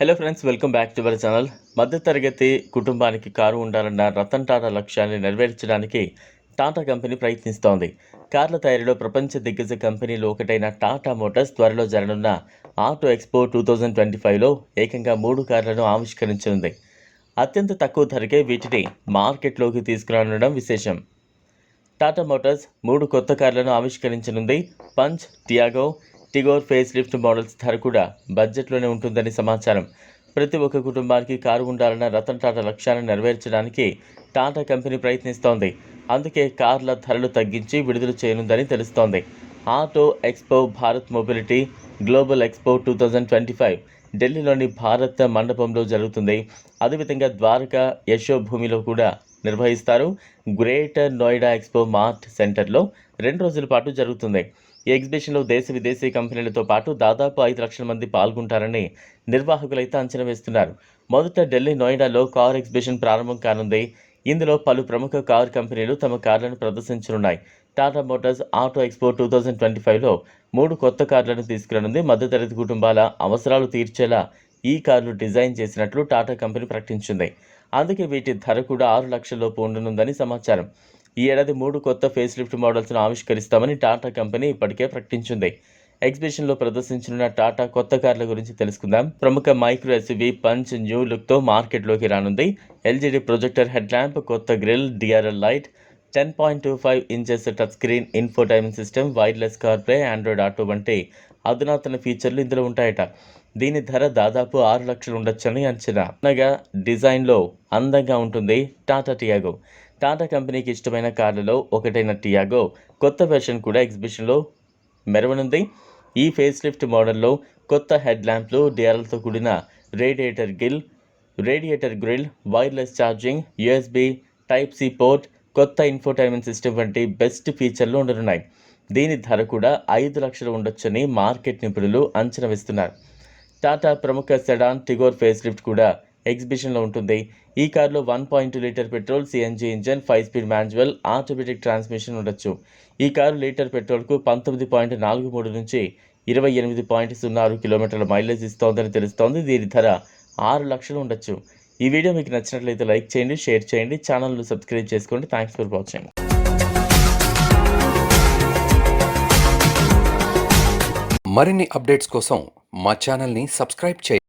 Hello friends welcome back to our channel మధ్యతరగతి కుటుంబానికి car ఉండాలన్న రతన్ టాటా లక్ష్యాన్ని నెరవేర్చడానికి టాటా కంపెనీ ప్రయత్నిస్తోంది. కార్ల తయారీలో ప్రపంచ దిగ్గజ కంపెనీలో ఒకటైన టాటా మోటార్స్ త్వరలో జరగనున్న auto expo two thousand twenty ఫైవ్లో ఏకంగా మూడు కార్లను ఆవిష్కరించనుంది అత్యంత తక్కువ ధరకే వీటిని మార్కెట్లోకి తీసుకురానుండడం విశేషం. టాటా మోటార్స్ మూడు కొత్త కార్లను ఆవిష్కరించనుంది. Punch Tiago Tigor facelift models ధర కూడా బడ్జెట్లోనే ఉంటుందని సమాచారం. ప్రతి ఒక్క కుటుంబానికి కారు ఉండాలన్న రతన్ టాటా లక్ష్యాన్ని నెరవేర్చడానికి టాటా కంపెనీ ప్రయత్నిస్తోంది. అందుకే కార్ల ధరలు తగ్గించి విడుదల చేయనుందని తెలుస్తోంది. Auto expo Bharat mobility global expo two thousand twenty five ఢిల్లీలోని భారత్ మండపంలో జరుగుతుంది. అదేవిధంగా ద్వారకా యశోభూమిలో కూడా నిర్వహిస్తారు. గ్రేటర్ నోయిడా ఎక్స్పో మార్ట్ సెంటర్లో రెండు రోజుల పాటు జరుగుతుంది. ఈ ఎగ్జిబిషన్లో దేశ విదేశీ కంపెనీలతో పాటు దాదాపు ఐదు లక్షల మంది పాల్గొంటారని నిర్వాహకులైతే అంచనా వేస్తున్నారు. మొదట ఢిల్లీ నోయిడాలో కార్ ఎగ్జిబిషన్ ప్రారంభం కానుంది. ఇందులో పలు ప్రముఖ కార్ కంపెనీలు తమ కార్లను ప్రదర్శించనున్నాయి. Tata Motors auto expo two thousand twenty ఫైవ్లో మూడు కొత్త కార్లను తీసుకురానుంది. మధ్యతరగతి కుటుంబాల అవసరాలు తీర్చేలా ఈ కార్లు డిజైన్ చేసినట్లు టాటా కంపెనీ ప్రకటించింది. అందుకే వీటి ధర కూడా ఆరు లక్షల లోపు ఉండనుందని సమాచారం. ఈ ఏడాది మూడు కొత్త ఫేస్ లిఫ్ట్ మోడల్స్ను ఆవిష్కరిస్తామని టాటా కంపెనీ ఇప్పటికే ప్రకటించింది. ఎగ్జిబిషన్లో ప్రదర్శించనున్న టాటా కొత్త కార్ల గురించి తెలుసుకుందాం. ప్రముఖ మైక్రో ఎస్వి పంచ్ న్యూ లుక్తో మార్కెట్లోకి రానుంది. ఎల్జీడీ ప్రొజెక్టర్ హెడ్ ల్యాంప్ కొత్త grill DRL light ten point two five inches touch screen infotainment system wireless CarPlay Android auto వంటి అధునాతన ఫీచర్లు ఇందులో ఉంటాయట. దీని ధర దాదాపు ఆరు లక్షలు ఉండొచ్చని అంచనా. అనగా డిజైన్లో అందంగా ఉంటుంది టాటా టియాగో. టాటా కంపెనీకి ఇష్టమైన కార్లలో ఒకటైన టియాగో కొత్త వెర్షన్ కూడా ఎగ్జిబిషన్లో మెరవనుంది. ఈ ఫేస్ లిఫ్ట్ మోడల్లో కొత్త హెడ్ ల్యాంప్లు డిఆర్ఎల్తో కూడిన radiator grill radiator grill wireless charging USB type C port కొత్త ఇన్ఫోటైన్మెంట్ సిస్టమ్ వంటి బెస్ట్ ఫీచర్లు ఉండనున్నాయి. దీని ధర కూడా ఐదు లక్షలు ఉండొచ్చని మార్కెట్ నిపుణులు అంచనా వేస్తున్నారు. టాటా ప్రముఖ సెడాన్ టిగోర్ ఫేస్ లిఫ్ట్ కూడా ఎగ్జిబిషన్లో ఉంటుంది. ఈ కార్లో one point two litre petrol CNG engine five speed manual automatic transmission ఉండొచ్చు. ఈ కారు లీటర్ పెట్రోల్కు పంతొమ్మిది పాయింట్ నాలుగు మూడు నుంచి ఇరవై ఎనిమిది పాయింట్ సున్నా ఆరు కిలోమీటర్ల మైలేజ్ ఇస్తోందని తెలుస్తోంది. దీని ధర ఆరు లక్షలు ఉండొచ్చు. ఈ వీడియో మీకు నచ్చినట్లయితే లైక్ చేయండి షేర్ చేయండి ఛానల్ను సబ్స్క్రైబ్ చేసుకోండి. Thanks for watching. మరిన్ని అప్డేట్స్ కోసం మా ఛానల్ని సబ్స్క్రైబ్ చేయండి.